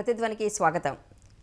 ప్రతిధ్వనికి స్వాగతం.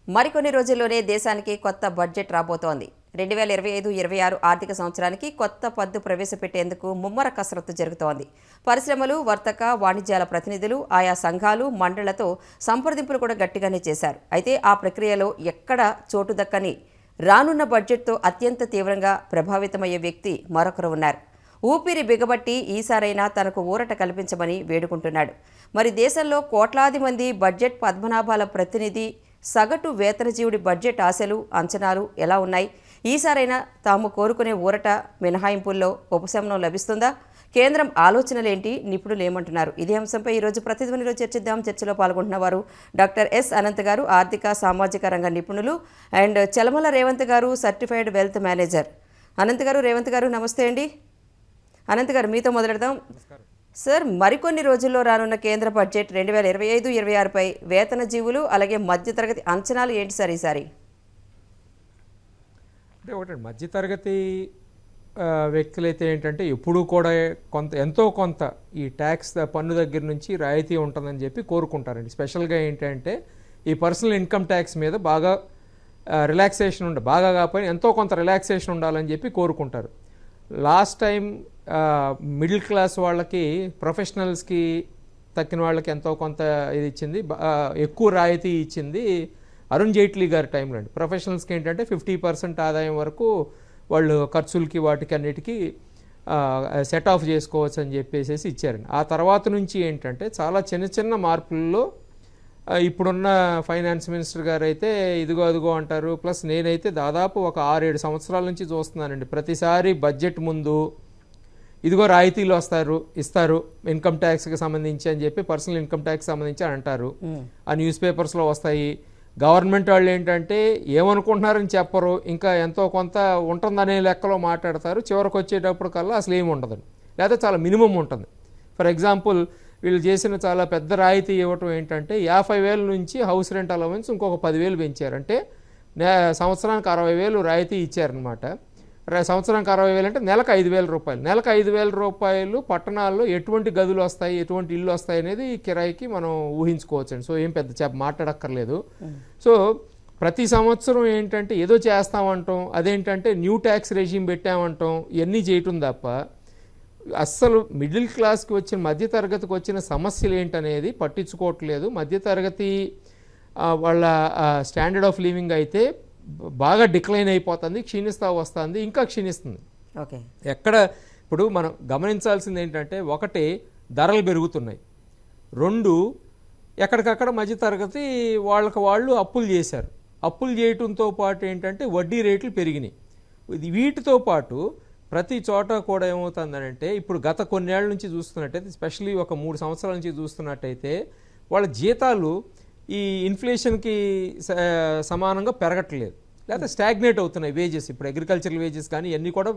మరికొన్ని రోజుల్లోనే దేశానికి కొత్త బడ్జెట్ రాబోతోంది. రెండు వేల ఇరవై ఐదు ఇరవై ఆరు ఆర్థిక సంవత్సరానికి కొత్త పద్దు ప్రవేశపెట్టేందుకు ముమ్మర కసరత్తు జరుగుతోంది. పరిశ్రమలు వర్తక వాణిజ్యాల ప్రతినిధులు ఆయా సంఘాలు మండళ్ళతో సంప్రదింపులు కూడా గట్టిగానే చేశారు. అయితే ఆ ప్రక్రియలో ఎక్కడ చోటు దక్కని రానున్న బడ్జెట్తో అత్యంత తీవ్రంగా ప్రభావితమయ్యే వ్యక్తి మరొకరు ఉన్నారు. ఊపిరి బిగబట్టి ఈసారైనా తనకు ఊరట కల్పించమని వేడుకుంటున్నాడు. మరి దేశంలో కోట్లాది మంది బడ్జెట్ పద్మనాభాల ప్రతినిధి సగటు వేతనజీవుడి బడ్జెట్ ఆశలు అంచనాలు ఎలా ఉన్నాయి? ఈసారైనా తాము కోరుకునే ఊరట మినహాయింపుల్లో ఉపశమనం లభిస్తుందా? కేంద్రం ఆలోచనలేంటి? నిపుణులు ఏమంటున్నారు? ఇదే అంశంపై ఈరోజు ప్రతిధ్వనిలో చర్చిద్దాం. చర్చలో పాల్గొంటున్న వారు డాక్టర్ ఎస్ అనంత్ గారు ఆర్థిక సామాజిక రంగ నిపుణులు అండ్ చలమల రేవంత్ గారు సర్టిఫైడ్ వెల్త్ మేనేజర్. అనంత్ గారు రేవంత్ గారు నమస్తే అండి. అనంత్ గారు మీతో మొదలెడదాం. సార్ మరికొన్ని రోజుల్లో రానున్న కేంద్ర బడ్జెట్ రెండు వేల ఇరవై ఐదు ఇరవై ఆరుపై వేతన జీవులు అలాగే మధ్యతరగతి అంచనాలు ఏంటి సార్ ఈసారి? అంటే ఒకటి మధ్యతరగతి వ్యక్తులైతే ఏంటంటే ఎప్పుడూ కూడా కొంత ఎంతో కొంత ఈ ట్యాక్స్ పన్ను దగ్గర నుంచి రాయితీ ఉంటుందని చెప్పి కోరుకుంటారండి. స్పెషల్గా ఏంటంటే ఈ పర్సనల్ ఇన్కమ్ ట్యాక్స్ మీద బాగా రిలాక్సేషన్ ఉండ బాగా కాకపోయినా ఎంతో కొంత రిలాక్సేషన్ ఉండాలని చెప్పి కోరుకుంటారు. లాస్ట్ టైం మిడిల్ క్లాస్ వాళ్ళకి ప్రొఫెషనల్స్కి తక్కిన వాళ్ళకి ఎంతో కొంత ఇది ఇచ్చింది. ఎక్కువ రాయితీ ఇచ్చింది అరుణ్ జైట్లీ గారి టైంలో అండి. ప్రొఫెషనల్స్కి ఏంటంటే ఫిఫ్టీ పర్సెంట్ ఆదాయం వరకు వాళ్ళు ఖర్చులకి వాటికి అన్నిటికీ సెట్ ఆఫ్ చేసుకోవచ్చు అని చెప్పేసి ఇచ్చారండి. ఆ తర్వాత నుంచి ఏంటంటే చాలా చిన్న చిన్న మార్పుల్లో ఇప్పుడున్న ఫైనాన్స్ మినిస్టర్ గారు అయితే ఇదిగో అదిగో అంటారు. ప్లస్ నేనైతే దాదాపు ఒక ఆరేడు సంవత్సరాల నుంచి చూస్తున్నానండి. ప్రతిసారి బడ్జెట్ ముందు ఇదిగో రాయితీలు వస్తారు ఇస్తారు ఇన్కమ్ ట్యాక్స్కి సంబంధించి అని చెప్పి పర్సనల్ ఇన్కమ్ ట్యాక్స్ సంబంధించి అంటారు. ఆ న్యూస్ పేపర్స్లో వస్తాయి. గవర్నమెంట్ వాళ్ళు ఏంటంటే ఏమనుకుంటున్నారని చెప్పరు. ఇంకా ఎంతో కొంత ఉంటుందనే లెక్కలో మాట్లాడతారు. చివరికి వచ్చేటప్పుడు కల్లా అసలు ఏమి ఉండదు. లేదా చాలా మినిమం ఉంటుంది. ఫర్ ఎగ్జాంపుల్ వీళ్ళు చేసిన చాలా పెద్ద రాయితీ ఇవ్వటం ఏంటంటే యాభై వేల నుంచి హౌస్ రెంట్ అలవెన్స్ ఇంకొక పదివేలు పెంచారు. అంటే నే సంవత్సరానికి అరవై వేలు రాయితీ ఇచ్చారనమాట సంవత్సరానికి అరవై వేలు అంటే నెలకు ఐదు వేల రూపాయలు. నెలకు ఐదు వేల రూపాయలు పట్టణాల్లో ఎటువంటి గదులు వస్తాయి ఎటువంటి ఇల్లు వస్తాయి అనేది కిరాయికి మనం ఊహించుకోవచ్చండి. సో ఏం పెద్ద చెప్ప మాట్లాడక్కర్లేదు. సో ప్రతి సంవత్సరం ఏంటంటే ఏదో చేస్తామంటాం అదేంటంటే న్యూ ట్యాక్స్ రెజీమ్ పెట్టామంటాం ఇవన్నీ చేయటం తప్ప అస్సలు మిడిల్ క్లాస్కి వచ్చిన మధ్యతరగతికి వచ్చిన సమస్యలు ఏంటనేది పట్టించుకోవట్లేదు. మధ్యతరగతి వాళ్ళ స్టాండర్డ్ ఆఫ్ లివింగ్ అయితే బాగా డిక్లైన్ అయిపోతుంది క్షీణిస్తూ వస్తుంది ఇంకా క్షీణిస్తుంది. ఓకే. ఎక్కడ ఇప్పుడు మనం గమనించాల్సింది ఏంటంటే ఒకటి ధరలు పెరుగుతున్నాయి. రెండు ఎక్కడికక్కడ మధ్యతరగతి వాళ్ళకి వాళ్ళు అప్పులు చేశారు. అప్పులు చేయటంతో పాటు ఏంటంటే వడ్డీ రేట్లు పెరిగినాయి. ఇది వీటితో పాటు ప్రతి చోట కూడా ఏమవుతుందనంటే ఇప్పుడు గత కొన్నేళ్ళ నుంచి చూస్తున్నట్టయితే స్పెషల్లీ ఒక మూడు సంవత్సరాల నుంచి చూస్తున్నట్టయితే వాళ్ళ జీతాలు ఈ ఇన్ఫ్లేషన్కి స- సమానంగా పెరగట్లేదు. లేకపోతే స్టాగ్నేట్ అవుతున్నాయి వేజెస్. ఇప్పుడు అగ్రికల్చరల్ వేజెస్ కానీ ఇవన్నీ కూడా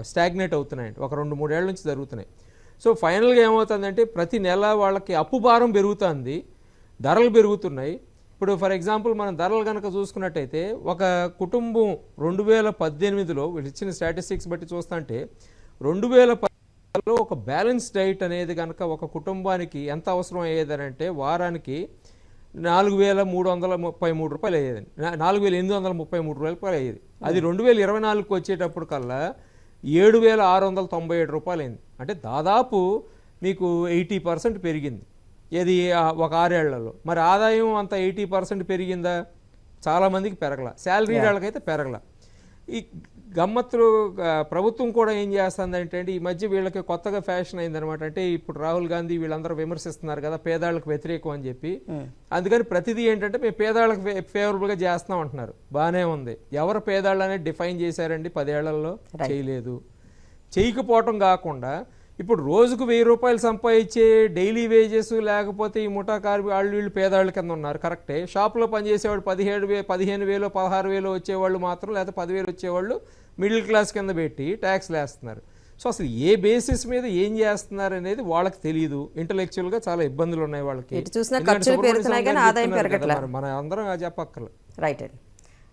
స్టాగ్నేట్ అవుతున్నాయండి. ఒక రెండు మూడేళ్ళ నుంచి జరుగుతున్నాయి. సో ఫైనల్గా ఏమవుతుందంటే ప్రతి నెల వాళ్ళకి అప్పు భారం పెరుగుతుంది ధరలు పెరుగుతున్నాయి. ఇప్పుడు ఫర్ ఎగ్జాంపుల్ మనం ధరలు కనుక చూసుకున్నట్టయితే ఒక కుటుంబం రెండు వేల పద్దెనిమిదిలో వీళ్ళు ఇచ్చిన స్టాటిస్టిక్స్ బట్టి చూస్తుంటే రెండు వేల పద్దెనిమిదిలో ఒక బ్యాలెన్స్ డైట్ అనేది కనుక ఒక కుటుంబానికి ఎంత అవసరం అయ్యేదనంటే వారానికి నాలుగు వేల మూడు వందల ముప్పై మూడు రూపాయలు అయ్యేది నాలుగు వేల ఎనిమిది వందల ముప్పై మూడు రూపాయలు అయ్యేది. అది రెండు వేల ఇరవై నాలుగుకి వచ్చేటప్పుడు కల్లా ఏడు వేల ఆరు వందల తొంభై ఏడు రూపాయలు అయింది అంటే దాదాపు మీకు ఎయిటీ పర్సెంట్ పెరిగింది. ఏది ఒక ఆరేళ్ళలో. మరి ఆదాయం అంత ఎయిటీ పర్సెంట్ పెరిగిందా? చాలామందికి పెరగల. శాలరీ వాళ్ళకైతే పెరగల. ఈ గమ్మత్తులు ప్రభుత్వం కూడా ఏం చేస్తుంది అంటే ఈ మధ్య వీళ్ళకి కొత్తగా ఫ్యాషన్ అయిందనమాట అంటే ఇప్పుడు రాహుల్ గాంధీ వీళ్ళందరూ విమర్శిస్తున్నారు కదా పేదాళ్ళకి వ్యతిరేకం అని చెప్పి. అందుకని ప్రతిదీ ఏంటంటే మేము పేదాళ్ళకి ఫేవరబుల్గా చేస్తాం అంటున్నారు. బాగానే ఉంది. ఎవరు పేదాళ్ళు అనేది డిఫైన్ చేశారండి పదేళ్ళలో? చేయలేదు. చేయకపోవటం కాకుండా ఇప్పుడు రోజుకు వెయ్యి రూపాయలు సంపాదించే డైలీ వేజెస్ లేకపోతే ఈ ముఠా కార్మి వాళ్ళు వీళ్ళు పేదవాళ్ళ కింద ఉన్నారు. కరెక్టే. షాప్లో పనిచేసేవాడు పదిహేడు వే పదిహేను వేలు పదహారు వేలు వచ్చేవాళ్ళు మాత్రం లేకపోతే పదివేలు వచ్చేవాళ్ళు మిడిల్ క్లాస్ కింద పెట్టి ట్యాక్స్లు వేస్తున్నారు సో అసలు ఏ బేసిస్ మీద ఏం చేస్తున్నారు అనేది వాళ్ళకి తెలియదు ఇంటలెక్చువల్గా చాలా ఇబ్బందులు ఉన్నాయి వాళ్ళకి. మన అందరం అది చెప్పక్కర్లేదు రైట్ అండి.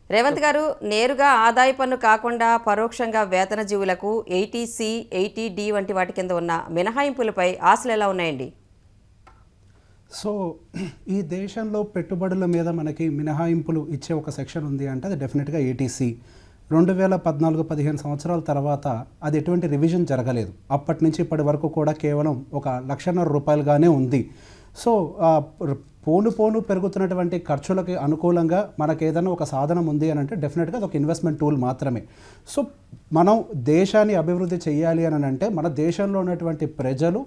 రేవంత్ గారు నేరుగా ఆదాయ పన్ను కాకుండా పరోక్షంగా వేతన జీవులకు ఎయిటీ సి ఎయిటీ డి వంటి వాటి కింద ఉన్న మినహాయింపులపై ఆశలు ఎలా ఉన్నాయండి? సో ఈ దేశంలో పెట్టుబడుల మీద మనకి మినహాయింపులు ఇచ్చే ఒక సెక్షన్ ఉంది అంటే అది డెఫినెట్గా ఏటీసీ రెండు వేల పద్నాలుగు పదిహేను సంవత్సరాల తర్వాత అది ఎటువంటి రివిజన్ జరగలేదు. అప్పటి నుంచి ఇప్పటి వరకు కూడా కేవలం ఒక లక్షన్నర రూపాయలుగానే ఉంది. సో పోను పోను పెరుగుతున్నటువంటి ఖర్చులకి అనుకూలంగా మనకు ఏదైనా ఒక సాధనం ఉంది అని అంటే డెఫినెట్గా అది ఒక ఇన్వెస్ట్మెంట్ టూల్ మాత్రమే. సో మనం దేశాన్ని అభివృద్ధి చేయాలి అని అంటే మన దేశంలో ఉన్నటువంటి ప్రజలు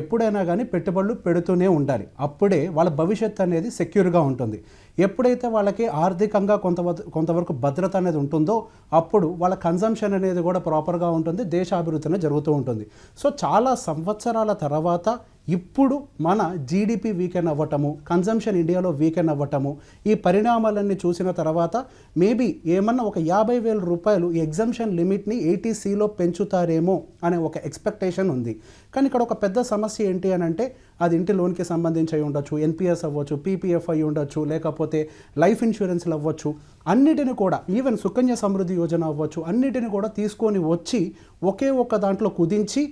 ఎప్పుడైనా కానీ పెట్టుబడులు పెడుతూనే ఉండాలి. అప్పుడే వాళ్ళ భవిష్యత్తు అనేది సెక్యూర్గా ఉంటుంది. ఎప్పుడైతే వాళ్ళకి ఆర్థికంగా కొంత కొంతవరకు భద్రత అనేది ఉంటుందో అప్పుడు వాళ్ళ కన్జంప్షన్ అనేది కూడా ప్రాపర్గా ఉంటుంది దేశ అభివృద్ధి అనేది జరుగుతూ ఉంటుంది. సో చాలా సంవత్సరాల తర్వాత ఇప్పుడు మన జీడిపి వీకెన్ అవ్వటము కన్జంప్షన్ ఇండియాలో వీకెన్ అవ్వటము ఈ పరిణామాలన్నీ చూసిన తర్వాత మేబీ ఏమన్నా ఒక యాభై వేల రూపాయలు ఈ ఎగ్జంప్షన్ లిమిట్ని ఏటీసీలో పెంచుతారేమో అనే ఒక ఎక్స్పెక్టేషన్ ఉంది. కానీ ఇక్కడ ఒక పెద్ద సమస్య ఏంటి అని అంటే అది ఇంటి లోన్కి సంబంధించి అయి ఉండొచ్చు ఎన్పిఎస్ అవ్వచ్చు పీపీఎఫ్ అయి ఉండొచ్చు లేకపోతే లైఫ్ ఇన్సూరెన్స్లు అవ్వచ్చు అన్నిటిని కూడా ఈవెన్ సుకన్య సమృద్ధి యోజన అవ్వచ్చు అన్నిటిని కూడా తీసుకొని వచ్చి ఒకే ఒక్క దాంట్లో కుదించి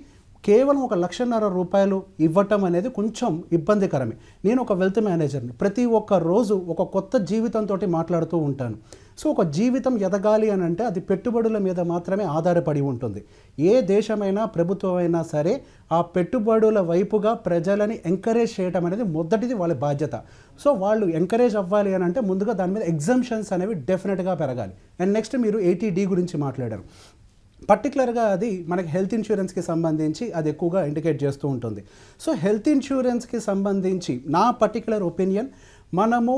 కేవలం ఒక లక్షన్నర రూపాయలు ఇవ్వటం అనేది కొంచెం ఇబ్బందికరమే. నేను ఒక వెల్త్ మేనేజర్ని ప్రతి ఒక్క రోజు ఒక కొత్త జీవితంతో మాట్లాడుతూ ఉంటాను. సో ఒక జీవితం ఎదగాలి అని అంటే అది పెట్టుబడుల మీద మాత్రమే ఆధారపడి ఉంటుంది. ఏ దేశమైనా ప్రభుత్వమైనా సరే ఆ పెట్టుబడుల వైపుగా ప్రజలని ఎంకరేజ్ చేయడం అనేది మొదటిది వాళ్ళ బాధ్యత. సో వాళ్ళు ఎంకరేజ్ అవ్వాలి అని అంటే ముందుగా దాని మీద ఎగ్జామ్షన్స్ అనేవి డెఫినెట్గా పెరగాలి. అండ్ నెక్స్ట్ మీరు ఏటీడీ గురించి మాట్లాడారు. పర్టికులర్గా అది మనకి హెల్త్ ఇన్సూరెన్స్కి సంబంధించి అది ఎక్కువగా ఇండికేట్ చేస్తూ ఉంటుంది. సో హెల్త్ ఇన్సూరెన్స్కి సంబంధించి నా పర్టికులర్ ఒపీనియన్ మనము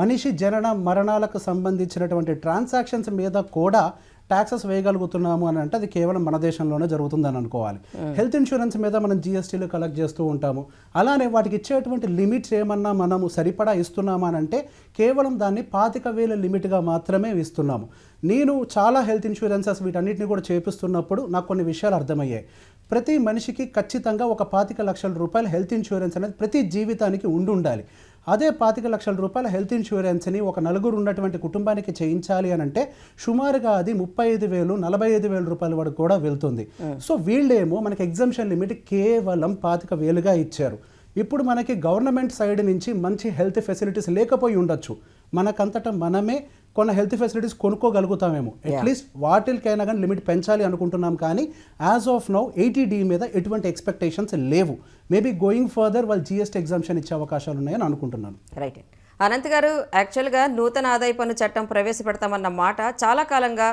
మనిషి జనన మరణాలకు సంబంధించినటువంటి ట్రాన్సాక్షన్స్ మీద కూడా ట్యాక్సెస్ వేయగలుగుతున్నాము అని అంటే అది కేవలం మన దేశంలోనే జరుగుతుందని అనుకోవాలి. హెల్త్ ఇన్సూరెన్స్ మీద మనం జిఎస్టీలు కలెక్ట్ చేస్తూ ఉంటాము. అలానే వాటికి ఇచ్చేటువంటి లిమిట్స్ ఏమన్నా మనము సరిపడా ఇస్తున్నామా అంటే కేవలం దాన్ని పాతిక వేల లిమిట్గా మాత్రమే ఇస్తున్నాము. నేను చాలా హెల్త్ ఇన్సూరెన్సెస్ వీటన్నిటిని కూడా చేపిస్తున్నప్పుడు నాకు కొన్ని విషయాలు అర్థమయ్యాయి. ప్రతి మనిషికి ఖచ్చితంగా ఒక పాతిక లక్షల రూపాయల హెల్త్ ఇన్సూరెన్స్ అనేది ప్రతి జీవితానికి ఉండి ఉండాలి. అదే పాతిక లక్షల రూపాయల హెల్త్ ఇన్సూరెన్స్ని ఒక నలుగురు ఉన్నటువంటి కుటుంబానికి చేయించాలి అని అంటే సుమారుగా అది ముప్పై ఐదు వేలు నలభై ఐదు వేల రూపాయల వరకు కూడా వెళ్తుంది. సో వీళ్ళేమో మనకి ఎగ్జామ్షన్ లిమిట్ కేవలం పాతిక వేలుగా ఇచ్చారు. ఇప్పుడు మనకి గవర్నమెంట్ సైడ్ నుంచి మంచి హెల్త్ ఫెసిలిటీస్ లేకపోయి ఉండొచ్చు. మనకంతటా మనమే కొన్ని హెల్త్ ఫెసిలిటీస్ కొనుక్కోగలుగుతామేమో. అట్లీస్ట్ వాటికైనా కానీ లిమిట్ పెంచాలి అనుకుంటున్నాం కానీ యాజ్ ఆఫ్ నౌ ఎయిటీడీ మీద ఎటువంటి ఎక్స్పెక్టేషన్స్ లేవు. మేబీ గోయింగ్ ఫర్దర్ వాళ్ళు జిఎస్టీ ఎగ్జామ్షన్ ఇచ్చే అవకాశాలు ఉన్నాయని అనుకుంటున్నాను. రైట్ అనంత్ గారు యాక్చువల్గా నూతన ఆదాయ పన్ను చట్టం ప్రవేశపెడతామన్న మాట చాలా కాలంగా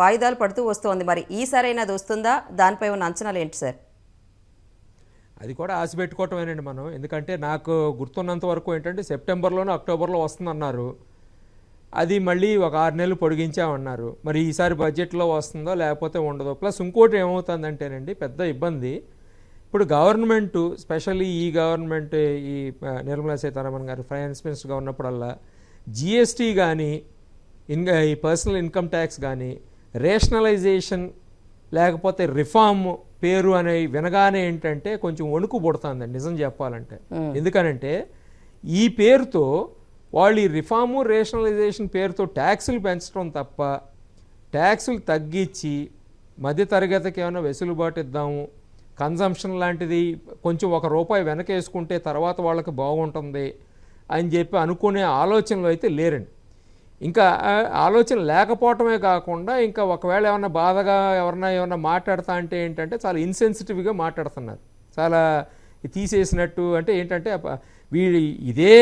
వాయిదాలు పడుతూ వస్తోంది. మరి ఈసారైనా అది వస్తుందా? దానిపై ఉన్న అంచనాలు ఏంటి సార్? అది కూడా ఆశ పెట్టుకోవటమేనండి మనం. ఎందుకంటే నాకు గుర్తున్నంత వరకు ఏంటంటే సెప్టెంబర్లోనో అక్టోబర్లో వస్తుందన్నారు. అది మళ్ళీ ఒక ఆరు నెలలు పొడిగించామన్నారు. మరి ఈసారి బడ్జెట్లో వస్తుందో లేకపోతే ఉండదో. ప్లస్ ఇంకోటి ఏమవుతుందంటేనండి పెద్ద ఇబ్బంది. ఇప్పుడు గవర్నమెంట్ స్పెషల్లీ ఈ గవర్నమెంట్ ఈ నిర్మలా సీతారామన్ గారు ఫైనాన్స్ మినిస్టర్గా ఉన్నప్పుడల్లా జిఎస్టీ కానీ ఇన్ ఈ పర్సనల్ ఇన్కమ్ ట్యాక్స్ కానీ రేషనలైజేషన్ లేకపోతే రిఫార్మ్ పేరు అనే వినగానే ఏంటంటే కొంచెం వణుకు పుడుతుందండి నిజం చెప్పాలంటే. ఎందుకనంటే ఈ పేరుతో వాళ్ళు ఈ రిఫార్ము రేషనలైజేషన్ పేరుతో ట్యాక్సులు పెంచడం తప్ప ట్యాక్సులు తగ్గించి మధ్యతరగతికి ఏమైనా వెసులుబాటు ఇద్దాము కన్జంప్షన్ లాంటిది కొంచెం ఒక రూపాయి వెనకేసుకుంటే తర్వాత వాళ్ళకి బాగుంటుంది అని చెప్పి అనుకునే ఆలోచనలు అయితే లేరండి. ఇంకా ఆలోచన లేకపోవటమే కాకుండా ఇంకా ఒకవేళ ఏమన్నా బాధగా ఎవరన్నా ఏమన్నా మాట్లాడతా అంటే ఏంటంటే చాలా ఇన్సెన్సిటివ్గా మాట్లాడుతున్నారు. చాలా తీసేసినట్టు అంటే ఏంటంటే వీడి ఇదే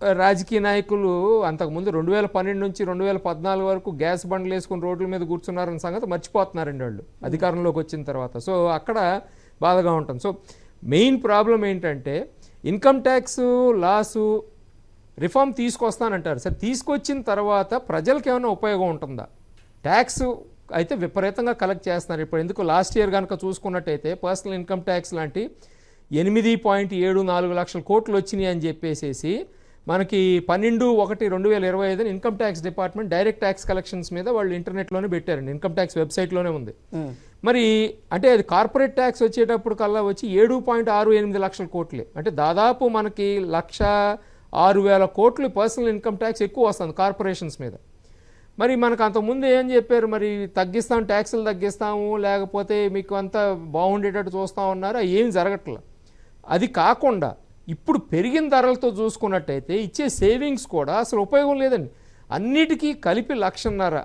రాజకీయ నాయకులు అంతకుముందు రెండు వేల పన్నెండు నుంచి రెండు వేల పద్నాలుగు వరకు గ్యాస్ బండ్లు వేసుకుని రోడ్ల మీద కూర్చున్నారన్న సంగతి మర్చిపోతున్నారండి వాళ్ళు అధికారంలోకి వచ్చిన తర్వాత. సో అక్కడ బాధగా ఉంటుంది. సో మెయిన్ ప్రాబ్లం ఏంటంటే ఇన్కమ్ ట్యాక్స్ లాసు రిఫార్మ్ తీసుకొస్తానంటారు. సరే తీసుకొచ్చిన తర్వాత ప్రజలకు ఏమైనా ఉపయోగం ఉంటుందా? ట్యాక్స్ అయితే విపరీతంగా కలెక్ట్ చేస్తున్నారు. ఇప్పుడు ఎందుకు లాస్ట్ ఇయర్ కనుక చూసుకున్నట్టయితే పర్సనల్ ఇన్కమ్ ట్యాక్స్ లాంటి ఎనిమిది పాయింట్ ఏడు నాలుగు లక్షల కోట్లు వచ్చినాయి అని చెప్పేసేసి మనకి పన్నెండు ఒకటి రెండు వేల ఇరవై ఐదున income tax department direct tax collections మీద వాళ్ళు ఇంటర్నెట్లోనే పెట్టారండి. ఇన్కమ్ ట్యాక్స్ వెబ్సైట్లోనే ఉంది. మరి అంటే అది కార్పొరేట్ ట్యాక్స్ వచ్చేటప్పుడు కల్లా వచ్చి ఏడు పాయింట్ ఆరు ఎనిమిది లక్షల కోట్లే. అంటే దాదాపు మనకి లక్ష ఆరు వేల కోట్లు పర్సనల్ ఇన్కమ్ ట్యాక్స్ ఎక్కువ వస్తుంది కార్పొరేషన్స్ మీద. మరి మనకు అంతకుముందు ఏం చెప్పారు? మరి తగ్గిస్తాం ట్యాక్సులు తగ్గిస్తాము లేకపోతే మీకు అంతా బాగుండేటట్టు చూస్తాం ఉన్నారు? అవి ఏం జరగట్లేదు అది కాకుండా ఇప్పుడు పెరిగిన ధరలతో చూసుకున్నట్టయితే ఇచ్చే సేవింగ్స్ కూడా అసలు ఉపయోగం లేదండి. అన్నిటికీ కలిపి లక్షన్నర.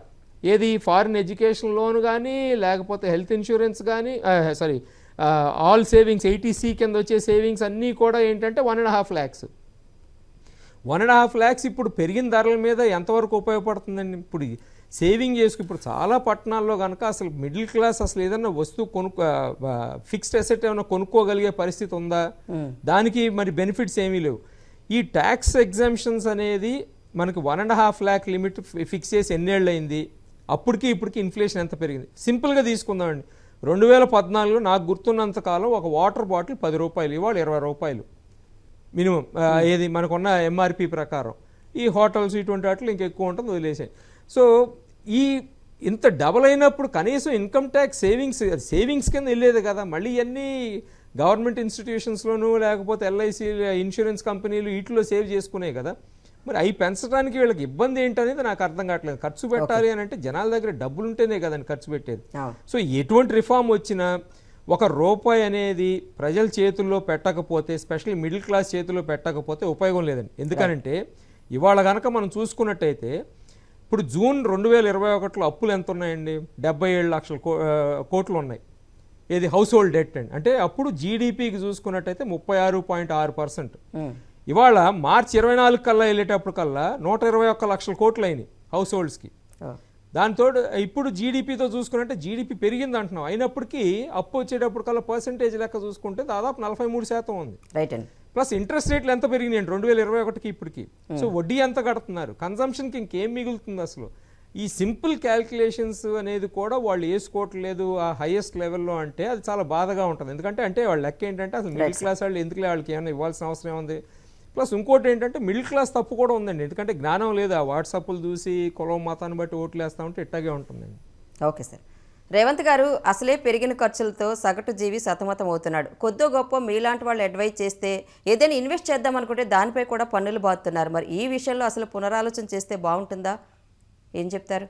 ఏది ఫారిన్ ఎడ్యుకేషన్ లోన్ కానీ లేకపోతే హెల్త్ ఇన్సూరెన్స్ కానీ sorry all savings eighty C కింద వచ్చే సేవింగ్స్ అన్నీ కూడా ఏంటంటే one and half lakhs. One and half lakhs ఇప్పుడు పెరిగిన ధరల మీద ఎంతవరకు ఉపయోగపడుతుందండి? ఇప్పుడు సేవింగ్ చేసుకు ఇప్పుడు చాలా పట్టణాల్లో కనుక అసలు మిడిల్ క్లాస్ అసలు ఏదైనా వస్తువు కొనుక్కో ఫిక్స్డ్ అసెట్ ఏమైనా కొనుక్కోగలిగే పరిస్థితి ఉందా? దానికి మరి బెనిఫిట్స్ ఏమీ లేవు. ఈ ట్యాక్స్ ఎగ్జామ్షన్స్ అనేది మనకి one and half lakh limit fix చేసి ఎన్నేళ్ళు అయింది అప్పటికి ఇప్పటికి ఇన్ఫ్లేషన్ ఎంత పెరిగింది? సింపుల్గా తీసుకుందామండి. రెండు వేల పద్నాలుగులో నాకు గుర్తున్నంత కాలం ఒక వాటర్ బాటిల్ పది రూపాయలు ఇవాళ ఇరవై రూపాయలు. మినిమం ఏది మనకున్న ఎంఆర్పి ప్రకారం. ఈ హోటల్స్ ఇటువంటి వాటిలో ఇంకెక్కువ ఉంటుంది వదిలేసాయి. సో ఈ ఇంత డబల్ అయినప్పుడు కనీసం ఇన్కమ్ ట్యాక్స్ సేవింగ్స్ సేవింగ్స్ కింద వెళ్ళేది కదా. మళ్ళీ ఇవన్నీ గవర్నమెంట్ ఇన్స్టిట్యూషన్స్లోనూ లేకపోతే ఎల్ఐసి ఇన్సూరెన్స్ కంపెనీలు వీటిలో సేవ్ చేసుకున్నాయి కదా. మరి అవి పెంచడానికి వీళ్ళకి ఇబ్బంది ఏంటనేది నాకు అర్థం కావట్లేదు. ఖర్చు పెట్టాలి అని అంటే జనాల దగ్గర డబ్బులు ఉంటేనే కదండి ఖర్చు పెట్టేది. సో ఎటువంటి రిఫార్మ్ వచ్చినా ఒక రూపాయి అనేది ప్రజల చేతుల్లో పెట్టకపోతే స్పెషల్లీ మిడిల్ క్లాస్ చేతుల్లో పెట్టకపోతే ఉపయోగం లేదండి. ఎందుకనంటే ఇవాళ కనుక మనం చూసుకున్నట్టయితే ఇప్పుడు జూన్ రెండు వేల ఇరవై ఒకటిలో అప్పులు ఎంత ఉన్నాయండి డెబ్బై ఏడు లక్షల కోట్లు ఉన్నాయి ఏది హౌస్ హోల్డ్ డెట్ అండి. అంటే అప్పుడు జీడిపికి చూసుకున్నట్టయితే ముప్పై ఆరు పాయింట్ ఆరు పర్సెంట్. ఇవాళ మార్చి ఇరవై నాలుగు కల్లా వెళ్ళేటప్పుడు కల్లా నూట ఇరవై ఒక్క లక్షల కోట్లు అయినాయి హౌస్ హోల్డ్స్కి. దాంతో ఇప్పుడు జీడిపితో చూసుకుంటే జీడిపి పెరిగింది అంటున్నాం అయినప్పటికీ అప్పు వచ్చేటప్పుడు కల్లా పర్సంటేజ్ లెక్క చూసుకుంటే దాదాపు నలభై మూడు శాతం ఉంది. రైట్ అండి. ప్లస్ ఇంట్రెస్ట్ రేట్లు ఎంత పెరిగినాయి రెండు వేల ఇరవై ఒకటికి ఇప్పటికి. సో వడ్డీ ఎంత కడుతున్నారు? కన్సంప్షన్కి ఇంకేం మిగులుతుంది అసలు? ఈ సింపుల్ క్యాల్కులేషన్స్ అనేది కూడా వాళ్ళు వేసుకోవట్లేదు ఆ హైయెస్ట్ లెవెల్లో అంటే అది చాలా బాధగా ఉంటుంది. ఎందుకంటే అంటే వాళ్ళ లెక్క ఏంటంటే అసలు మిడిల్ క్లాస్ వాళ్ళు ఎందుకులే వాళ్ళకి ఏమైనా ఇవ్వాల్సిన అవసరం ఏముంది? ప్లస్ ఇంకోటి ఏంటంటే మిడిల్ క్లాస్ తప్పు కూడా ఉందండి. ఎందుకంటే జ్ఞానం లేదు. ఆ వాట్సాప్లు చూసి కులం మతాన్ని బట్టి ఓట్లు వేస్తా ఉంటే ఇట్టాగే ఉంటుందండి. Okay sir. రేవంత్ గారు అసలే పెరిగిన ఖర్చులతో సగటు జీవి సతమతం అవుతున్నాడు. కొద్దో గొప్ప మీలాంటి వాళ్ళు అడ్వైజ్ చేస్తే ఏదైనా ఇన్వెస్ట్ చేద్దాం అనుకుంటే దానిపై కూడా పన్నులు బాగుతున్నారు మరి ఈ విషయంలో అసలు పునరాలోచన చేస్తే బాగుంటుందా? ఏం చెప్తారు?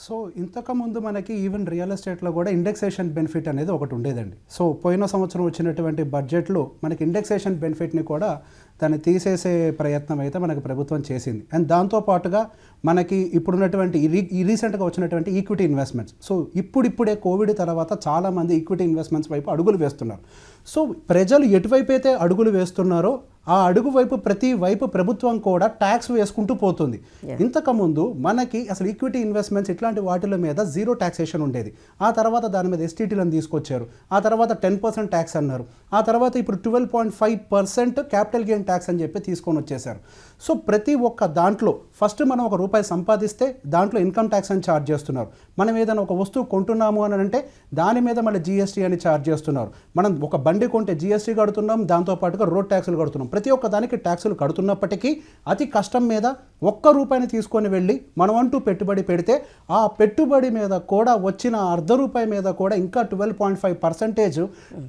సో ఇంతకుముందు మనకి ఈవెన్ రియల్ ఎస్టేట్లో కూడా ఇండెక్సేషన్ బెనిఫిట్ అనేది ఒకటి ఉండేదండి. సో పోయిన సంవత్సరం వచ్చినటువంటి బడ్జెట్లో మనకి ఇండెక్సేషన్ బెనిఫిట్ని కూడా దాన్ని తీసేసే ప్రయత్నం అయితే మనకి ప్రభుత్వం చేసింది. అండ్ దాంతోపాటుగా మనకి ఇప్పుడున్నటువంటి ఈ రీ- ఈ రీసెంట్గా వచ్చినటువంటి ఈక్విటీ ఇన్వెస్ట్మెంట్స్ సో ఇప్పుడిప్పుడే కోవిడ్ తర్వాత చాలామంది ఈక్విటీ ఇన్వెస్ట్మెంట్స్ వైపు అడుగులు వేస్తున్నారు. సో ప్రజలు ఎటువైపు అయితే అడుగులు వేస్తున్నారో ఆ అడుగు వైపు ప్రతి వైపు ప్రభుత్వం కూడా ట్యాక్స్ వేసుకుంటూ పోతుంది. ఇంతకుముందు మనకి అసలు ఈక్విటీ ఇన్వెస్ట్మెంట్స్ ఇట్లాంటి వాటిల మీద జీరో ట్యాక్సేషన్ ఉండేది. ఆ తర్వాత దాని మీద ఎస్టీటీలను తీసుకొచ్చారు. ఆ తర్వాత టెన్ పర్సెంట్ ట్యాక్స్ అన్నారు. ఆ తర్వాత ఇప్పుడు twelve point five percent capital gain tax అని చెప్పి తీసుకొని వచ్చేసారు. సో ప్రతి ఒక్క దాంట్లో ఫస్ట్ మనం ఒక రూపాయి సంపాదిస్తే దాంట్లో ఇన్కమ్ ట్యాక్స్ అని ఛార్జ్ చేస్తున్నారు. మనం ఏదైనా ఒక వస్తువు కొంటున్నాము అని అంటే దాని మీద మళ్ళీ జీఎస్టీ అని ఛార్జ్ చేస్తున్నారు. మనం ఒక బండి కొంటే జీఎస్టీ కడుతున్నాం దాంతోపాటుగా రోడ్ ట్యాక్సులు కడుతున్నాం. ప్రతి ఒక్క దానికి ట్యాక్సులు కడుతున్నప్పటికీ అతి కష్టం మీద ఒక్క రూపాయిని తీసుకొని వెళ్ళి మనం అంటూ పెట్టుబడి పెడితే ఆ పెట్టుబడి మీద కూడా వచ్చిన అర్ధ రూపాయి మీద కూడా ఇంకా twelve point five percentage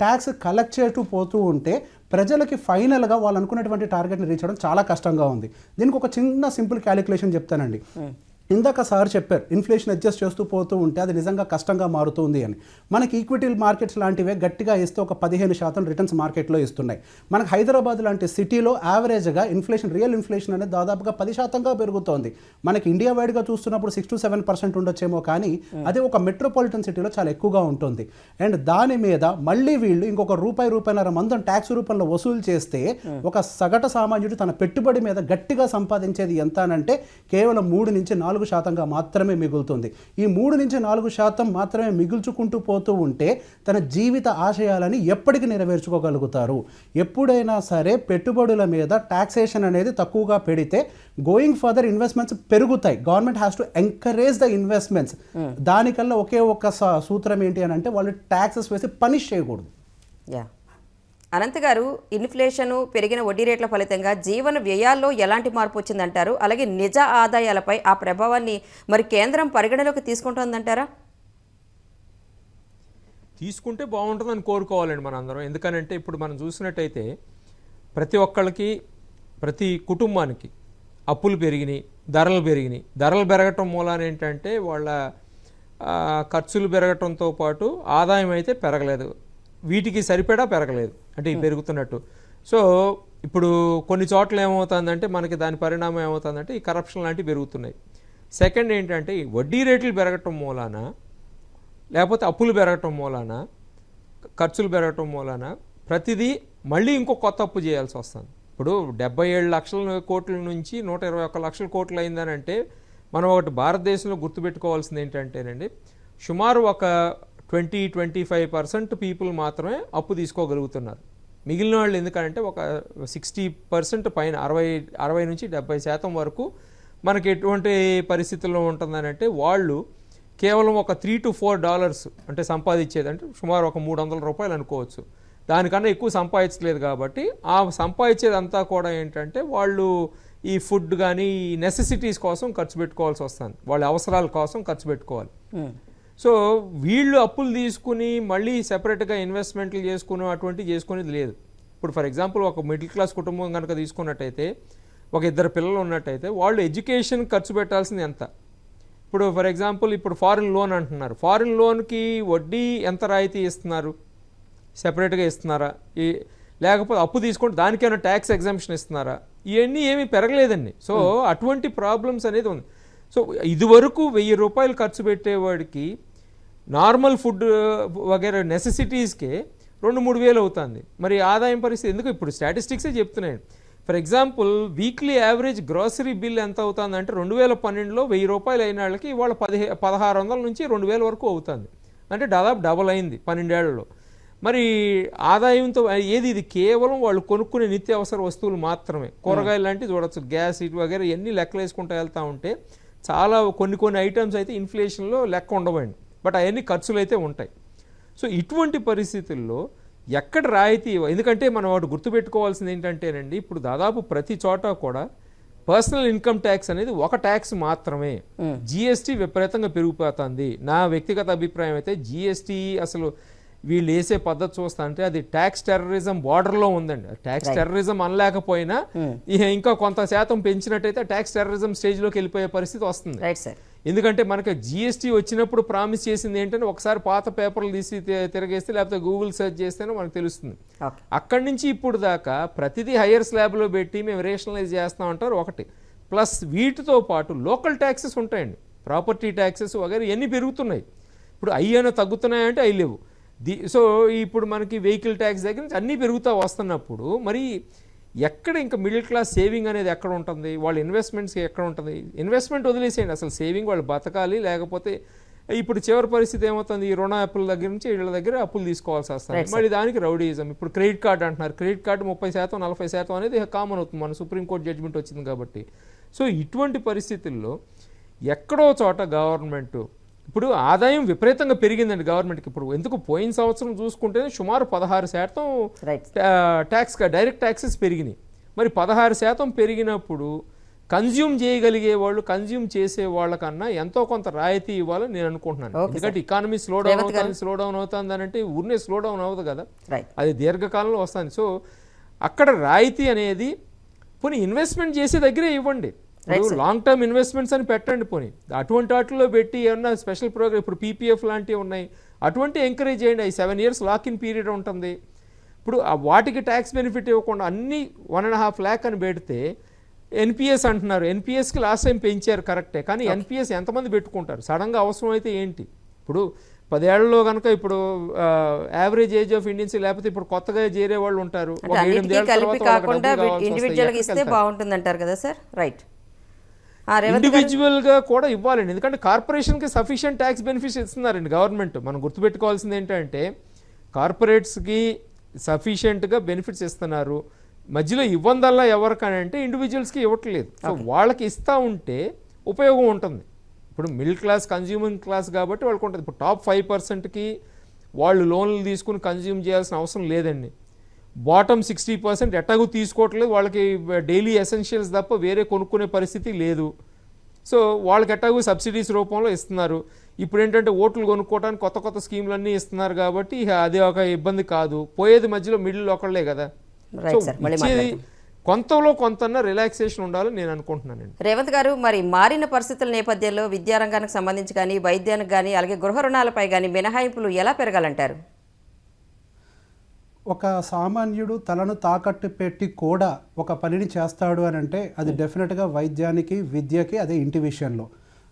tax collect చేస్తూ పోతూ ఉంటే ప్రజలకి ఫైనల్గా వాళ్ళు అనుకున్నటువంటి టార్గెట్ని రీచ్ అవ్వడం చాలా కష్టంగా ఉంది. దీనికి ఒక చిన్న సింపుల్ క్యాలిక్యులేషన్ చెప్తానండి. ఇందాక సార్ చెప్పారు ఇన్ఫ్లేషన్ అడ్జస్ట్ చేస్తూ పోతూ ఉంటే అది నిజంగా కష్టంగా మారుతుంది అని. మనకి ఈక్విటీ మార్కెట్స్ లాంటివే గట్టిగా ఇస్తే ఒక పదిహేను శాతం రిటర్న్స్ మార్కెట్లో ఇస్తున్నాయి. మనకి హైదరాబాద్ లాంటి సిటీలో యావరేజ్గా ఇన్ఫ్లేషన్ రియల్ ఇన్ఫ్లేషన్ అనేది దాదాపుగా పది శాతంగా పెరుగుతోంది. మనకి ఇండియా వైడ్గా చూస్తున్నప్పుడు సిక్స్ టు సెవెన్ పర్సెంట్ ఉండొచ్చేమో కానీ అదే ఒక మెట్రోపాలిటన్ సిటీలో చాలా ఎక్కువగా ఉంటుంది. అండ్ దాని మీద మళ్ళీ వీళ్ళు ఇంకొక రూపాయి రూపాయిన్నర మందం ట్యాక్స్ రూపంలో వసూలు చేస్తే ఒక సగటు సామాన్యుడు తన పెట్టుబడి మీద గట్టిగా సంపాదించేది ఎంత అనంటే కేవలం మూడు నుంచి నాలుగు శాతంగా మాత్రమే మిగులుతుంది. ఈ మూడు నుంచి నాలుగు శాతం మాత్రమే మిగుల్చుకుంటూ పోతూ ఉంటే తన జీవిత ఆశయాలని ఎప్పటికి నెరవేర్చుకోగలుగుతారు. ఎప్పుడైనా సరే పెట్టుబడుల మీద టాక్సేషన్ అనేది తక్కువగా పెడితే గోయింగ్ ఫర్దర్ ఇన్వెస్ట్మెంట్స్ పెరుగుతాయి. Government has to encourage the investments దానికల్లా ఒకే ఒక్క సూత్రం ఏంటి అని అంటే వాళ్ళు ట్యాక్సెస్ వేసి పనిష్ చేయకూడదు. యా అనంత్ గారు ఇన్ఫ్లేషన్ పెరిగిన వడ్డీ రేట్ల ఫలితంగా జీవన వ్యయాల్లో ఎలాంటి మార్పు వచ్చిందంటారు? అలాగే నిజ ఆదాయాలపై ఆ ప్రభావాన్ని మరి కేంద్రం పరిగణలోకి తీసుకుంటుందంటారా? తీసుకుంటే బాగుంటుందని కోరుకోవాలండి మనందరం. ఎందుకనంటే ఇప్పుడు మనం చూసినట్టయితే ప్రతి ఒక్కళ్ళకి ప్రతి కుటుంబానికి అప్పులు పెరిగినాయి ధరలు పెరిగినాయి. ధరలు పెరగటం మూలాన ఏంటంటే వాళ్ళ ఖర్చులు పెరగటంతో పాటు ఆదాయం అయితే పెరగలేదు. వీటికి సరిపడా పెరగలేదు. అంటే ఈ పెరుగుతున్నట్టు. సో ఇప్పుడు కొన్ని చోట్ల ఏమవుతుందంటే మనకి దాని పరిణామం ఏమవుతుందంటే ఈ కరప్షన్ లాంటివి పెరుగుతున్నాయి. సెకండ్ ఏంటంటే ఈ వడ్డీ రేట్లు పెరగటం మూలాన లేకపోతే అప్పులు పెరగటం మూలాన ఖర్చులు పెరగటం మూలాన ప్రతిదీ మళ్ళీ ఇంకో కొత్త అప్పు చేయాల్సి వస్తుంది. ఇప్పుడు డెబ్బై ఏడు లక్షల కోట్ల నుంచి నూట ఇరవై ఒక్క లక్షల కోట్లు అయిందని అంటే మనం ఒకటి భారతదేశంలో గుర్తుపెట్టుకోవాల్సింది ఏంటంటేనండి సుమారు ఒక twenty twenty five percent people మాత్రమే అప్పు తీసుకోగలుగుతున్నారు. మిగిలిన వాళ్ళు ఎందుకంటే ఒక సిక్స్టీ పర్సెంట్ పైన అరవై అరవై నుంచి డెబ్బై శాతం వరకు మనకి ఎటువంటి పరిస్థితుల్లో ఉంటుందని అంటే వాళ్ళు కేవలం ఒక త్రీ టు ఫోర్ డాలర్స్ అంటే సంపాదించేది అంటే సుమారు ఒక మూడు వందల రూపాయలు అనుకోవచ్చు. దానికన్నా ఎక్కువ సంపాదించలేదు కాబట్టి ఆ సంపాదించేదంతా కూడా ఏంటంటే వాళ్ళు ఈ ఫుడ్ కానీ ఈ నెసెసిటీస్ కోసం ఖర్చు పెట్టుకోవాల్సి వస్తుంది. వాళ్ళ అవసరాల కోసం ఖర్చు పెట్టుకోవాలి. సో వీళ్ళు అప్పులు తీసుకుని మళ్ళీ సెపరేట్గా ఇన్వెస్ట్మెంట్లు చేసుకుని అటువంటివి చేసుకునేది లేదు. ఇప్పుడు ఫర్ ఎగ్జాంపుల్ ఒక మిడిల్ క్లాస్ కుటుంబం కనుక తీసుకున్నట్టయితే ఒక ఇద్దరు పిల్లలు ఉన్నట్టయితే వాళ్ళు ఎడ్యుకేషన్ ఖర్చు పెట్టాల్సింది ఎంత? ఇప్పుడు ఫర్ ఎగ్జాంపుల్ ఇప్పుడు ఫారిన్ లోన్ అంటున్నారు. ఫారిన్ లోన్కి వడ్డీ ఎంత రాయితీ ఇస్తున్నారు? సెపరేట్గా ఇస్తున్నారా? ఈ లేకపోతే అప్పు తీసుకుంటే దానికైనా ట్యాక్స్ ఎగ్జామ్షన్ ఇస్తున్నారా? ఇవన్నీ ఏమీ పెరగలేదండి. సో అటువంటి ప్రాబ్లమ్స్ అనేది ఉంది. సో ఇదివరకు వెయ్యి రూపాయలు ఖర్చు పెట్టేవాడికి నార్మల్ ఫుడ్ వగేరా నెసెసిటీస్కే రెండు మూడు వేలు అవుతుంది. మరి ఆదాయం పరిస్థితి ఎందుకు? ఇప్పుడు స్టాటిస్టిక్సే చెప్తున్నాయి. For example weekly average grocery bill ఎంత అవుతుంది అంటే రెండు వేల పన్నెండులో వెయ్యి రూపాయలు అయిన వాళ్ళకి ఇవాళ పదిహే పదహారు వందల నుంచి రెండు వేల వరకు అవుతుంది. అంటే దాదాపు డబల్ అయింది పన్నెండేళ్ళలో. మరి ఆదాయంతో ఏది? ఇది కేవలం వాళ్ళు కొనుక్కునే నిత్యావసర వస్తువులు మాత్రమే. కూరగాయలు లాంటివి చూడొచ్చు. గ్యాస్ ఇటు వగేరే ఎన్ని లెక్కలు వేసుకుంటూ వెళ్తూ ఉంటే చాలా కొన్ని కొన్ని ఐటమ్స్ అయితే ఇన్ఫ్లేషన్లో లెక్క ఉండవండి బట్ అవన్నీ ఖర్చులు అయితే ఉంటాయి. సో ఇటువంటి పరిస్థితుల్లో ఎక్కడ రాయితీ ఎందుకంటే మనం వాటి గుర్తుపెట్టుకోవాల్సింది ఏంటంటేనండి ఇప్పుడు దాదాపు ప్రతి చోట కూడా పర్సనల్ ఇన్కమ్ ట్యాక్స్ అనేది ఒక ట్యాక్స్ మాత్రమే. జిఎస్టీ విపరీతంగా పెరిగిపోతుంది. నా వ్యక్తిగత అభిప్రాయం అయితే జిఎస్టీ అసలు వీళ్ళు వేసే పద్ధతి చూస్తా అంటే అది ట్యాక్స్ టెర్రరిజం బార్డర్లో ఉందండి. ట్యాక్స్ టెర్రరిజం అనలేకపోయినా ఇక ఇంకా కొంత శాతం పెంచినట్టయితే ట్యాక్స్ టెర్రరిజం స్టేజ్లోకి వెళ్ళిపోయే పరిస్థితి వస్తుంది. ఎందుకంటే మనకి జిఎస్టీ వచ్చినప్పుడు ప్రామిస్ చేసింది ఏంటంటే ఒకసారి పాత పేపర్లు తీసి తిరగేస్తే లేకపోతే గూగుల్ సెర్చ్ చేస్తేనే మనకు తెలుస్తుంది. అక్కడి నుంచి ఇప్పుడు దాకా ప్రతిదీ హయ్యర్ స్లాబ్లో పెట్టి మేము రేషనలైజ్ చేస్తాం అంటారు ఒకటి. ప్లస్ వీటితో పాటు లోకల్ ట్యాక్సెస్ ఉంటాయండి. ప్రాపర్టీ ట్యాక్సెస్ వగేరా ఇవన్నీ పెరుగుతున్నాయి. ఇప్పుడు అయ్యన తగ్గుతున్నాయంటే అవి లేవు. ది సో ఇప్పుడు మనకి వెహికల్ ట్యాక్స్ దగ్గర నుంచి అన్నీ పెరుగుతూ వస్తున్నప్పుడు మరి ఎక్కడ ఇంకా మిడిల్ క్లాస్ సేవింగ్ అనేది ఎక్కడ ఉంటుంది? వాళ్ళ ఇన్వెస్ట్మెంట్స్ ఎక్కడ ఉంటుంది? ఇన్వెస్ట్మెంట్ వదిలేసేయండి. అసలు సేవింగ్ వాళ్ళు బతకాలి లేకపోతే ఇప్పుడు చివరి పరిస్థితి ఏమవుతుంది? ఈ రుణ అప్పుల దగ్గర నుంచి వీళ్ళ దగ్గర అప్పులు తీసుకోవాల్సి వస్తుంది. మరి దానికి రౌడీయిజం ఇప్పుడు క్రెడిట్ కార్డ్ అంటున్నారు. క్రెడిట్ కార్డు ముప్పై శాతం నలభై శాతం అనేది కామన్ అవుతుంది. మన సుప్రీంకోర్టు జడ్జిమెంట్ వచ్చింది కాబట్టి. సో ఇటువంటి పరిస్థితుల్లో ఎక్కడో చోట గవర్నమెంట్ ఇప్పుడు ఆదాయం విపరీతంగా పెరిగిందండి గవర్నమెంట్కి ఇప్పుడు ఎందుకు పోయిన సంవత్సరం చూసుకుంటే సుమారు పదహారు శాతం ట్యాక్స్ డైరెక్ట్ ట్యాక్సెస్ పెరిగినాయి. మరి పదహారు శాతం పెరిగినప్పుడు కన్జ్యూమ్ చేయగలిగే వాళ్ళు కన్జ్యూమ్ చేసే వాళ్ళకన్నా ఎంతో కొంత రాయితీ ఇవ్వాలని నేను అనుకుంటున్నాను. ఎందుకంటే ఇకానమీ స్లో డౌన్ అవుతుంది స్లో డౌన్ అవుతుంది అని అంటే ఊరినే స్లో డౌన్ అవ్వదు కదా. అది దీర్ఘకాలంలో వస్తుంది. సో అక్కడ రాయితీ అనేది పోనీ ఇన్వెస్ట్మెంట్ చేసే దగ్గరే ఇవ్వండి. లాంగ్ టర్మ్ ఇన్వెస్ట్మెంట్స్ అని పెట్టండి పోనీ. అటువంటి వాటిలో పెట్టి ఏమన్నా స్పెషల్ ప్రోగ్రామ్ ఇప్పుడు పీపీఎఫ్ లాంటివి ఉన్నాయి. అటువంటి ఎంకరేజ్ చేయండి. అవి seven years lock in period ఉంటుంది. ఇప్పుడు వాటికి ట్యాక్స్ బెనిఫిట్ ఇవ్వకుండా అన్ని వన్ అండ్ హాఫ్ ల్యాక్ అని పెడితే ఎన్పిఎస్ అంటున్నారు. ఎన్పిఎస్కి లాస్ట్ టైం పెంచారు కరెక్టే కానీ ఎన్పిఎస్ ఎంతమంది పెట్టుకుంటారు? సడన్గా అవసరం అయితే ఏంటి? ఇప్పుడు పదేళ్ళలో కనుక ఇప్పుడు యావరేజ్ ఏజ్ ఆఫ్ ఇండియన్స్ లేకపోతే ఇప్పుడు కొత్తగా చేరే వాళ్ళు ఉంటారు. ఇండివిజువల్గా ఇస్తే? బాగుంటుంది అంటారు కదా సార్ రైట్ ఇండివిజువల్గా కూడా ఇవ్వాలండి. ఎందుకంటే కార్పొరేషన్కి సఫిషియెంట్ ట్యాక్స్ బెనిఫిట్స్ ఇస్తున్నారండి గవర్నమెంట్. మనం గుర్తుపెట్టుకోవాల్సింది ఏంటంటే కార్పొరేట్స్కి సఫిషియెంట్గా బెనిఫిట్స్ ఇస్తున్నారు. మధ్యలో ఇవ్వందల్లా ఎవరికని అంటే ఇండివిజువల్స్కి ఇవ్వట్లేదు. సో వాళ్ళకి ఇస్తా ఉంటే ఉపయోగం ఉంటుంది. ఇప్పుడు మిడిల్ క్లాస్ కన్జ్యూమింగ్ క్లాస్ కాబట్టి వాళ్ళకి ఉంటుంది ఇప్పుడు టాప్ ఫైవ్ పర్సెంట్కి వాళ్ళు లోన్లు తీసుకుని కన్జ్యూమ్ చేయాల్సిన అవసరం లేదండి. బాటమ్ సిక్స్టీ పర్సెంట్ ఎట్టగు తీసుకోవట్లేదు. వాళ్ళకి డైలీ ఎసెన్షియల్స్ తప్ప వేరే కొనుక్కునే పరిస్థితి లేదు. సో వాళ్ళకి ఎట్టాగు సబ్సిడీస్ రూపంలో ఇస్తున్నారు. ఇప్పుడు ఏంటంటే ఓట్లు కొనుక్కోవడానికి కొత్త కొత్త స్కీమ్లు అన్నీ ఇస్తున్నారు కాబట్టి అది ఒక ఇబ్బంది కాదు. పోయేది మధ్యలో మిడిల్ ఒకళ్ళే కదా. సో ఇచ్చేది. కొంతలో కొంత రిలాక్సేషన్ ఉండాలని నేను అనుకుంటున్నానండి. రేవంత్ గారు మరి మారిన పరిస్థితుల నేపథ్యంలో విద్యారంగానికి సంబంధించి కానీ వైద్యానికి కానీ అలాగే గృహ రుణాలపై కానీ మినహాయింపులు ఎలా పెరగాలంటారు? ఒక సామాన్యుడు తలను తాకట్టు పెట్టి కూడా ఒక పనిని చేస్తాడు అని అంటే అది డెఫినెట్గా వైద్యానికి విద్యకి అదే ఇంటి విషయంలో.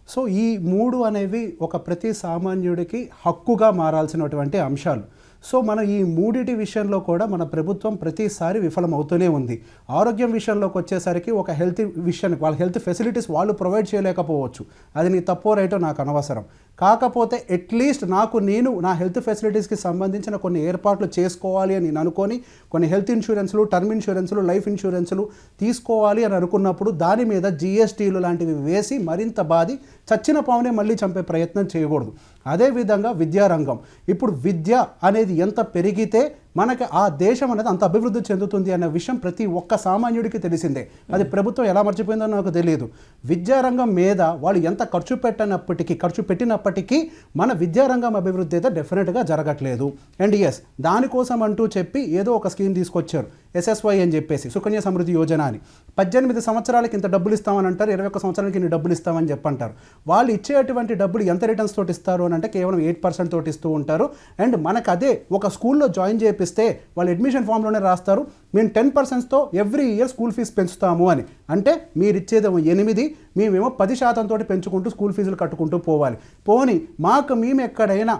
సో ఈ మూడు అనేవి ఒక ప్రతి సామాన్యుడికి హక్కుగా మారాల్సినటువంటి అంశాలు. సో మనం ఈ మూడిటి విషయంలో కూడా మన ప్రభుత్వం ప్రతిసారి విఫలమవుతూనే ఉంది. ఆరోగ్యం విషయంలోకి వచ్చేసరికి ఒక హెల్త్ విషయానికి వాళ్ళ హెల్త్ ఫెసిలిటీస్ వాళ్ళు ప్రొవైడ్ చేయలేకపోవచ్చు. అది నీ తప్పో రైటో నాకు అనవసరం. కాకపోతే అట్లీస్ట్ నాకు నేను నా హెల్త్ ఫెసిలిటీస్కి సంబంధించిన కొన్ని ఏర్పాట్లు చేసుకోవాలి అని నేను అనుకొని కొన్ని హెల్త్ ఇన్సూరెన్స్లు టర్మ్ ఇన్సూరెన్స్లు లైఫ్ ఇన్సూరెన్స్లు తీసుకోవాలి అని అనుకున్నప్పుడు దాని మీద జిఎస్టీలు లాంటివి వేసి మరింత బాధి చచ్చిన పావునే మళ్ళీ చంపే ప్రయత్నం చేయకూడదు. అదేవిధంగా విద్యారంగం. ఇప్పుడు విద్య అనేది ఎంత పెరిగితే మనకి ఆ దేశం అనేది అంత అభివృద్ధి చెందుతుంది అనే విషయం ప్రతి ఒక్క సామాన్యుడికి తెలిసిందే. అది ప్రభుత్వం ఎలా మర్చిపోయిందో నాకు తెలియదు. విద్యారంగం మీద వాళ్ళు ఎంత ఖర్చు పెట్టినప్పటికీ ఖర్చు పెట్టినప్పటికీ మన విద్యారంగం అభివృద్ధి అయితే డెఫినెట్గా జరగట్లేదు. అండ్ ఎస్ దానికోసం అంటూ చెప్పి ఏదో ఒక స్కీమ్ తీసుకొచ్చారు. ఎస్ఎస్వై అని చెప్పేసి సుకన్య సమృద్ధి యోజన అని. పద్దెనిమిది సంవత్సరాలకి ఇంత డబ్బులు ఇస్తామని అంటారు ఇరవై ఒక్క సంవత్సరాలకి ఇన్ని డబ్బులు ఇస్తామని చెప్పంటారు. వాళ్ళు ఇచ్చేటువంటి డబ్బులు ఎంత రిటర్న్స్ తోటి ఇస్తారు అని అంటే కేవలం ఎయిట్ పర్సెంట్ తోటి ఇస్తూ ఉంటారు. అండ్ మనకు అదే ఒక స్కూల్లో జాయిన్ చెప్పిస్తే వాళ్ళు అడ్మిషన్ ఫామ్లోనే రాస్తారు. మేము టెన్ పర్సెంట్స్తో ఎవ్రీ ఇయర్ స్కూల్ ఫీజు పెంచుతాము అని. అంటే మీరు ఇచ్చేదేమో ఎనిమిది మేమేమో పది శాతంతో పెంచుకుంటూ స్కూల్ ఫీజులు కట్టుకుంటూ పోవాలి. పోని మాకు మేము ఎక్కడైనా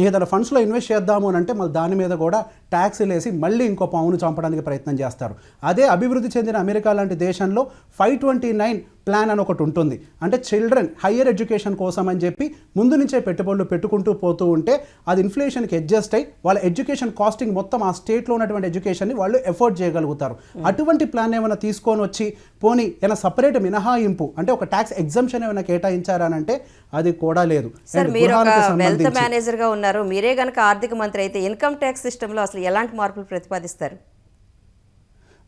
ఏదైనా ఫండ్స్లో ఇన్వెస్ట్ చేద్దాము అని అంటే మళ్ళీ దాని మీద కూడా ట్యాక్స్ వేసి మళ్ళీ ఇంకో పావును చంపడానికి ప్రయత్నం చేస్తారు. అదే అభివృద్ధి చెందిన అమెరికా లాంటి దేశంలో ఫైవ్ ట్వంటీ నైన్ ప్లాన్ అని ఒకటి ఉంటుంది. అంటే చిల్డ్రన్ హయ్యర్ ఎడ్యుకేషన్ కోసం అని చెప్పి ముందు నుంచే పెట్టుబడులు పెట్టుకుంటూ పోతూ ఉంటే అది ఇన్ఫ్లేషన్కి అడ్జస్ట్ అయ్యి వాళ్ళ ఎడ్యుకేషన్ కాస్టింగ్ మొత్తం ఆ స్టేట్లో ఉన్నటువంటి ఎడ్యుకేషన్ని వాళ్ళు ఎఫోర్డ్ చేయగలుగుతారు. అటువంటి ప్లాన్ ఏమైనా తీసుకొని వచ్చి పోనీ ఏమైనా సపరేట్ మినహాయింపు అంటే ఒక ట్యాక్స్ ఎగ్జంప్షన్ ఏమైనా కేటాయించారా అని అంటే అది కూడా లేదు. సార్ And మీరు ఒక గృహాలకు వెల్త్ సంబంధించి- మేనేజర్గా ఉన్నారు. మీరే గనక ఆర్థిక మంత్రి అయితే ఇన్కమ్ ట్యాక్స్ సిస్టంలో అసలు ఎలాంటి మార్పులు ప్రతిపాదిస్తారు?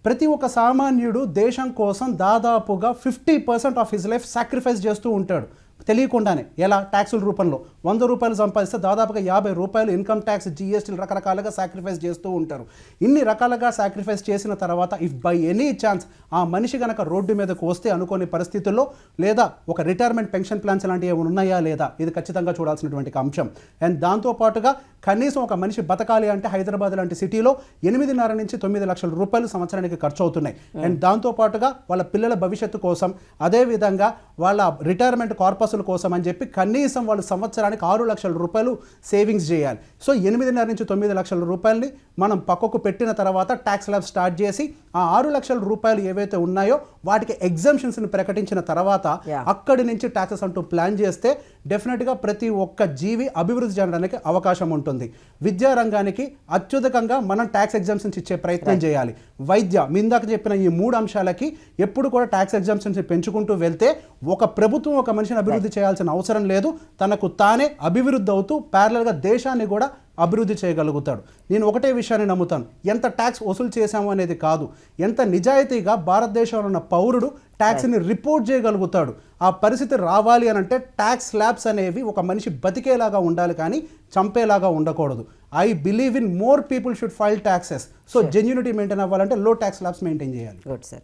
ప్రతి ఒక్క సామాన్యుడు దేశం కోసం దాదాపుగా fifty percent of his life sacrifice చేస్తూ ఉంటాడు. తెలియకుండానే. ఎలా? ట్యాక్సుల రూపంలో. వంద రూపాయలు సంపాదిస్తే దాదాపుగా యాభై రూపాయలు ఇన్కమ్ ట్యాక్స్ జిఎస్టీలు రకరకాలుగా సాక్రిఫైస్ చేస్తూ ఉంటారు. ఇన్ని రకాలుగా సాక్రిఫైస్ చేసిన తర్వాత ఇఫ్ బై ఎనీ ఛాన్స్ ఆ మనిషి గనక రోడ్డు మీదకు వస్తే అనుకోని పరిస్థితుల్లో లేదా ఒక రిటైర్మెంట్ పెన్షన్ ప్లాన్స్ లాంటివి ఏమైనా ఉన్నాయా లేదా? ఇది ఖచ్చితంగా చూడాల్సినటువంటి అంశం. అండ్ దాంతోపాటుగా కనీసం ఒక మనిషి బతకాలి అంటే హైదరాబాద్ లాంటి సిటీలో ఎనిమిదిన్నర నుంచి తొమ్మిది లక్షల రూపాయలు సంవత్సరానికి ఖర్చు అవుతున్నాయి అండ్ దాంతోపాటుగా వాళ్ళ పిల్లల భవిష్యత్తు కోసం అదేవిధంగా వాళ్ళ రిటైర్మెంట్ కార్పస్ల కోసం అని చెప్పి కనీసం వాళ్ళు సంవత్సరానికి ఆరు లక్షల రూపాయలు సేవింగ్స్ చేయాలి. సో ఎనిమిదిన్నర నుంచి తొమ్మిది లక్షల రూపాయలని మనం పక్కకు పెట్టిన తర్వాత ట్యాక్స్ ల్యాబ్ స్టార్ట్ చేసి ఆ ఆరు లక్షల రూపాయలు ఏవైతే ఉన్నాయో వాటికి ఎగ్జామ్షన్స్ని ప్రకటించిన తర్వాత. అక్కడి నుంచి ట్యాక్సెస్ అంటూ ప్లాన్ చేస్తే డెఫినెట్గా ప్రతి ఒక్క జీవి అభివృద్ధి చెందడానికి అవకాశం ఉంటుంది. విద్యా రంగానికి అత్యధికంగా మనం ట్యాక్స్ ఎగ్జామ్షన్స్ ఇచ్చే ప్రయత్నం చేయాలి. వైద్య మీ ఇందాక చెప్పిన ఈ మూడు అంశాలకి ఎప్పుడు కూడా ట్యాక్స్ ఎగ్జామ్షన్స్ పెంచుకుంటూ వెళ్తే ఒక ప్రభుత్వం ఒక మనిషిని అభివృద్ధి చేయాల్సిన అవసరం లేదు. తనకు తానే అభివృద్ధి అవుతూ ప్యారలల్గా దేశాన్ని కూడా అభివృద్ధి చేయగలుగుతాడు. నేను ఒకటే విషయాన్ని నమ్ముతాను. ఎంత ట్యాక్స్ వసూలు చేశాము అనేది కాదు. ఎంత నిజాయితీగా భారతదేశంలో ఉన్న పౌరుడు ట్యాక్స్ని రిపోర్ట్ చేయగలుగుతాడు. ఆ పరిస్థితి రావాలి అని అంటే ట్యాక్స్ స్లాబ్స్ అనేవి ఒక మనిషి బతికేలాగా ఉండాలి కానీ చంపేలాగా ఉండకూడదు. I believe in more people should file taxes so genuinity maintain అవ్వాలంటే లో ట్యాక్స్ స్లాబ్స్ మెయింటైన్ చేయాలి. గుడ్ సార్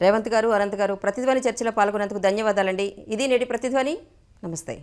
రేవంత్ గారు అనంత్ గారు ప్రతిధ్వని చర్చలో పాల్గొన్నందుకు ధన్యవాదాలండి. ఇది నేటి ప్రతిధ్వని. నమస్తే.